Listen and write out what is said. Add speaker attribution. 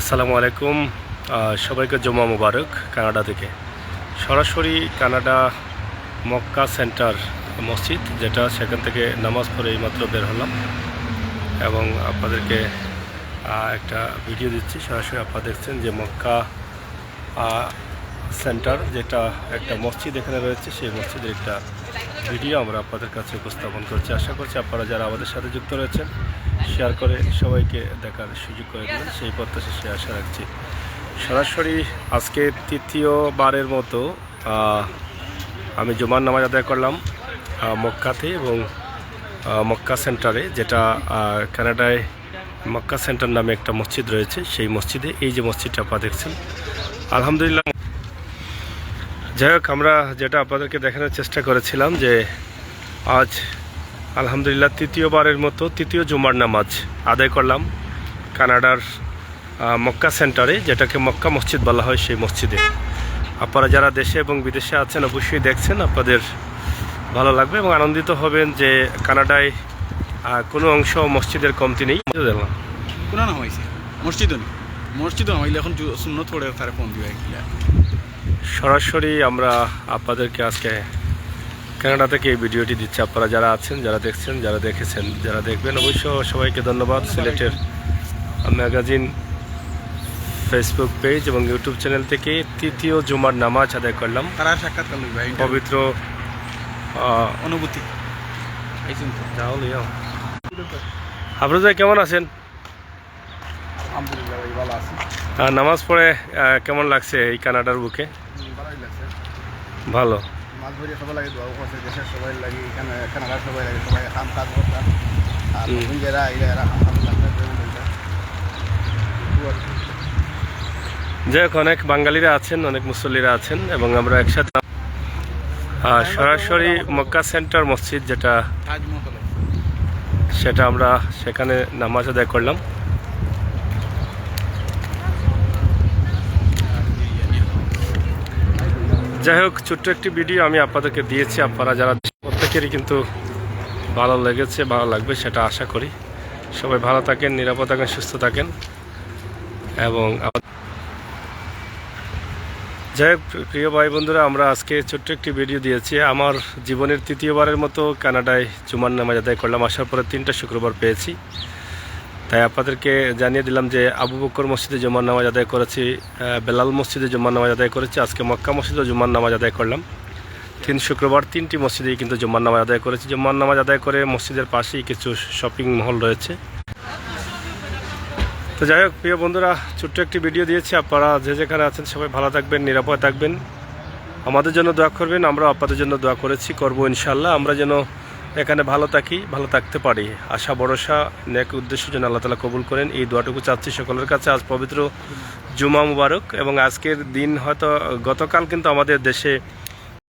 Speaker 1: আসসালামু আলাইকুম সবাইকে জমা মুবারক কানাডা থেকে। সরাসরি কানাডা মক্কা সেন্টার মসজিদ, যেটা সেখান থেকে নামাজ পড়ে এইমাত্র বের হলাম। এবং আপনাদেরকে একটা ভিডিও দিচ্ছি। সরাসরি আপনারা দেখছেন যে মক্কা সেন্টার, যেটা একটা মসজিদ এখানে রয়েছে, সেই মসজিদের একটা ভিডিও আমরা আপনাদের কাছে উপস্থাপন করছি। আশা করছি আপনারা যারা আমাদের সাথে যুক্ত রয়েছেন শেয়ার করে সবাইকে দেখার সুযোগ করে দেবেন সেই প্রত্যাশা সে আশা রাখছি। সরাসরি আজকে তৃতীয় বারের মতো আমি জুমার নামাজ আদায় করলাম মক্কাতে এবং মক্কা সেন্টারে, যেটা কানাডায় মক্কা সেন্টার নামে একটা মসজিদ রয়েছে। সেই মসজিদে এই যে মসজিদটা আপনারা দেখছেন, আলহামদুলিল্লাহ যাই হোক, আমরা যেটা আপনাদেরকে দেখানোর চেষ্টা করেছিলাম যে আজ আলহামদুলিল্লাহ তৃতীয়বারের মতো, তৃতীয় জুমার নামাজ আদায় করলাম কানাডার মক্কা সেন্টারে, যেটাকে মক্কা মসজিদ বলা হয় সেই মসজিদে। আপনারা যারা দেশে এবং বিদেশে আছেন, অবশ্যই দেখছেন, আপনাদের ভালো লাগবে এবং আনন্দিত হবেন যে কানাডায় কোনো অংশ মসজিদের কমতি নেই। দেখলাম
Speaker 2: কোনা নামাইছে মসজিদ মসজিদ নামাইলে এখন শূন্য ফোন এগুলা
Speaker 1: সরাসরি আমরা আপনাদেরকে আজকে কানাডা থেকে এই ভিডিওটি দিচ্ছি। আপনারা যারা আছেন যারা দেখছেন যারা দেখেছেন যারা দেখবেন অবশ্য সবাইকে ধন্যবাদ। সিলেটের ম্যাগাজিন ফেসবুক পেজ এবং ইউটিউব চ্যানেল থেকে তৃতীয় জুমার নামাজ আদায় করলাম।
Speaker 2: তারা সাক্ষাৎ
Speaker 1: পবিত্র
Speaker 2: অনুভূতি।
Speaker 1: আপনারা কেমন আছেন?
Speaker 2: আলহামদুলিল্লাহ ভাই ভালো আছি।
Speaker 1: নামাজ পড়ে কেমন লাগছে এই কানাডার বুকে?
Speaker 2: ভালোই লাগছে।
Speaker 1: ভালো।
Speaker 2: মাছ ধরে সবাই লাগে দোয়া করছে দেশের সবাই লাগে এখানে কানাডার সবাই লাগে সবাই কাম কাজ করতাম। আর নতুন যারা এরা এরা কাম কাজ লাগছে
Speaker 1: যাই হোক অনেক বাঙালিরা আছেন অনেক মুসল্লিরা আছেন এবং আমরা একসাথে আহ, সরাসরি মক্কা সেন্টার মসজিদ যেটা সেটা আমরা সেখানে নামাজ আদায় করলাম। যাই হোক, ছোট্ট একটি ভিডিও আমি আপনাদেরকে দিয়েছি। আপনারা যারা প্রত্যেকেরই কিন্তু ভালো লেগেছে, ভালো লাগবে সেটা আশা করি। সবাই ভালো থাকেন, নিরাপদ থাকেন, সুস্থ থাকেন এবং যাই হোক, প্রিয় ভাই বন্ধুরা, আমরা আজকে ছোট্ট একটি ভিডিও দিয়েছি। আমার জীবনের তৃতীয়বারের মতো কানাডায় জুমার নামাজ আদায় করলাম। আসার পরে তিনটা শুক্রবার পেয়েছি। তাই আপনাদেরকে জানিয়ে দিলাম যে আবু বকর মসজিদে জুমার নামাজ আদায় করেছি বেলাল মসজিদে জুমার নামাজ আদায় করেছি, আজকে মক্কা মসজিদে জুমার নামাজ আদায় করলাম। তিন শুক্রবার তিনটি মসজিদেই কিন্তু জুমার নামাজ আদায় করেছি। জুমার নামাজ আদায় করে মসজিদের পাশেই কিছু শপিং মহল রয়েছে। তো যাই হোক, প্রিয় বন্ধুরা, ছোট্ট একটি ভিডিও দিয়েছি। আপনারা যে যেখানে আছেন সবাই ভালো থাকবেন, নিরাপদ থাকবেন। আমাদের জন্য দোয়া করবেন আমরা আপনাদের জন্য দোয়া করেছি, করব ইনশাল্লাহ আমরা যেন এখানে ভালো থাকি, ভালো থাকতে পারি। আশা, ভরসা, নেক উদ্দেশ্য যেন আল্লাহ তালা কবুল করেন। এই দোয়াটুকু চাচ্ছি সকলের কাছে। আজ পবিত্র জুমা মুবারক এবং আজকের দিন হয়তো গতকাল কিন্তু আমাদের দেশে